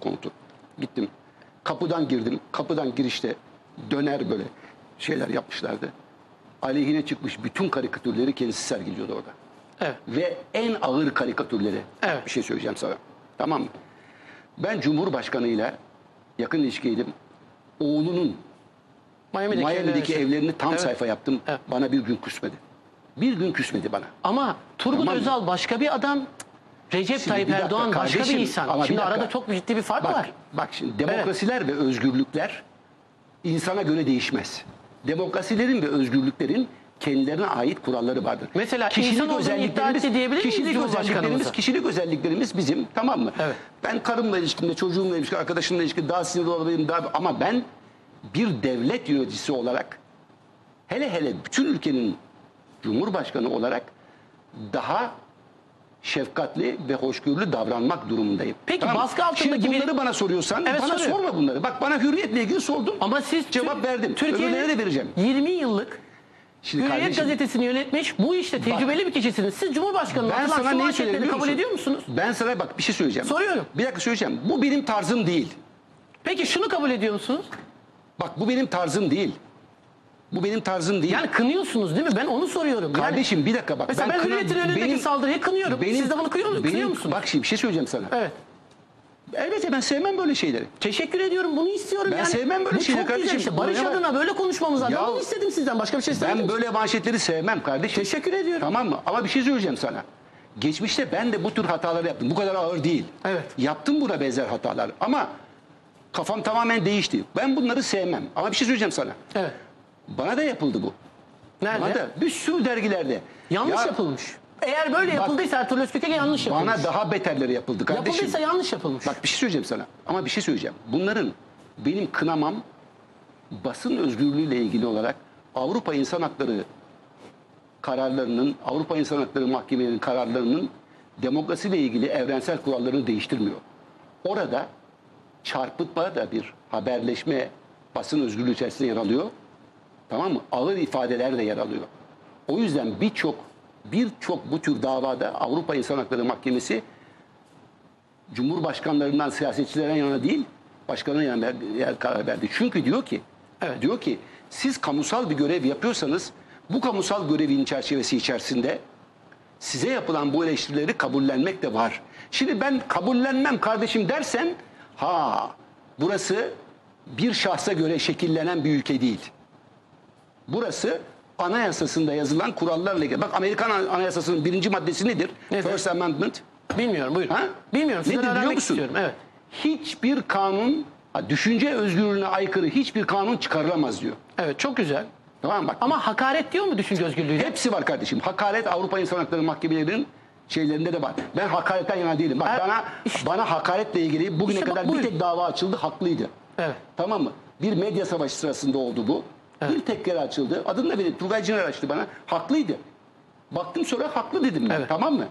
komutu. Gittim. Kapıdan girdim. Kapıdan girişte döner böyle şeyler yapmışlardı. Aleyhine çıkmış bütün karikatürleri kendisi sergiliyordu orada. Evet. Ve en ağır karikatürleri. Evet. Bir şey söyleyeceğim sana. Tamam mı? Ben Cumhurbaşkanı ile yakın ilişkiydim. Oğlunun Miami'deki, Miami'deki evleri- evlerini tam Evet. sayfa yaptım. Evet. Bana bir gün küsmedi. Bir gün küsmedi bana. Ama Turgut Tamam mı? Özal başka bir adam. Recep Şimdi Tayyip bir dakika Erdoğan başka bir kardeşim, insan. ama bir Şimdi dakika. arada çok ciddi bir fark var. bak şimdi demokrasiler ve özgürlükler insana göre değişmez. Demokrasilerin ve özgürlüklerin kendilerine ait kuralları vardır. Mesela insan olduğunu iddia etti diyebilir miyiz kişilik Cumhurbaşkanımıza? özelliklerimiz, kişilik özelliklerimiz bizim tamam mı? Evet. Ben karımla ilişkimde, çocuğumla ilişkimde, arkadaşımla ilişkimde daha sinirli olabilirim daha ama ben bir devlet yöneticisi olarak hele hele bütün ülkenin cumhurbaşkanı olarak daha şefkatli ve hoşgörülü davranmak durumundayım. Peki, baskı altındaki Şimdi bir- bunları bana soruyorsan Evet, bana soruyorum. sorma bunları. Bak bana hürriyetle ilgili sordun. Ama siz cevap Tür- verdim. Öbürlerine de vereceğim. 20 yıllık Şimdi Hürriyet kardeşim, gazetesini yönetmiş bu işte tecrübeli bir kişisiniz. Siz Cumhurbaşkanı'nın ben sana neyi biliyor kabul ediyor musunuz? Ben sana bak bir şey söyleyeceğim. Soruyorum. Bir dakika söyleyeceğim. Bu benim tarzım değil. Peki şunu kabul ediyor musunuz? Bak bu benim tarzım değil. Bu benim tarzım değil. Yani kınıyorsunuz değil mi? Ben onu soruyorum. Yani- Kardeşim bir dakika bak. Mesela ben, kına- Hürriyet'in önündeki benim- saldırıyı kınıyorum. Siz de bunu kınıyor, musunuz? kınıyor musunuz? Bak şimdi bir şey söyleyeceğim sana. Evet. Elbette ben sevmem böyle şeyleri. Teşekkür ediyorum. Bunu istiyorum. Ben yani. sevmem böyle şeyleri çok kardeşim. işte. Bu Barış var? adına böyle konuşmamız lazım. Ben bunu istedim sizden. Başka bir şey istemedim. Ben böyle manşetleri sevmem kardeşim. Teşekkür ediyorum. Tamam mı? Ama bir şey söyleyeceğim sana. Geçmişte ben de bu tür hataları yaptım. Bu kadar ağır değil. Evet. Yaptım buna benzer hatalar. Ama kafam tamamen değişti. Ben bunları sevmem. Ama bir şey söyleyeceğim sana. Evet. Bana da yapıldı bu. Nerede? Bana da bir sürü dergilerde. Yanlış Ya yapılmış. Eğer böyle yapıldıysa Ertuğrul Özkök'e yanlış yapılmış. Bana daha beterleri yapıldı kardeşim. Yapıldıysa yanlış yapılmış. Bak bir şey söyleyeceğim sana. Ama bir şey söyleyeceğim. Bunların benim kınamam basın özgürlüğüyle ilgili olarak Avrupa İnsan Hakları kararlarının, Avrupa İnsan Hakları Mahkemelerinin kararlarının demokrasiyle ilgili evrensel kurallarını değiştirmiyor. Orada çarpıtma da bir haberleşme basın özgürlüğü içerisinde yer alıyor. Tamam mı? Ağır ifadeler de yer alıyor. O yüzden birçok birçok bu tür davada Avrupa İnsan Hakları Mahkemesi Cumhurbaşkanlarından siyasetçilerden yana değil, başkanına yana yer karar verdi. Çünkü diyor ki, Evet. diyor ki siz kamusal bir görev yapıyorsanız bu kamusal görevin çerçevesi içerisinde size yapılan bu eleştirileri kabullenmek de var. Şimdi ben kabullenmem kardeşim dersen ha burası bir şahsa göre şekillenen bir ülke değil. Burası anayasasında yazılan kurallarla ilgili. Bak Amerikan anayasasının birinci maddesi nedir? Nedir? First Amendment. Bilmiyorum buyurun. Ha? Bilmiyorum. Sizden Nedir biliyor musun? istiyorum. Evet. Hiçbir kanun, düşünce özgürlüğüne aykırı hiçbir kanun çıkarılamaz diyor. Evet çok güzel. Tamam? Bak Ama hakaret diyor mu düşünce özgürlüğüne? hepsi var kardeşim. Hakaret Avrupa İnsan Hakları Mahkemelerinin şeylerinde de var. Ben hakaretten yana değilim. Bak Ha, bana işte- bana hakaretle ilgili bugüne İşte bak, kadar bir buyurun. tek dava açıldı, haklıydı. Evet. Tamam mı? Bir medya savaşı sırasında oldu bu. Bir tek kere açıldı. Adını da verin. Turgay Ciner açtı bana. Haklıydı. Baktım sonra haklı dedim ben. Evet. Tamam mı?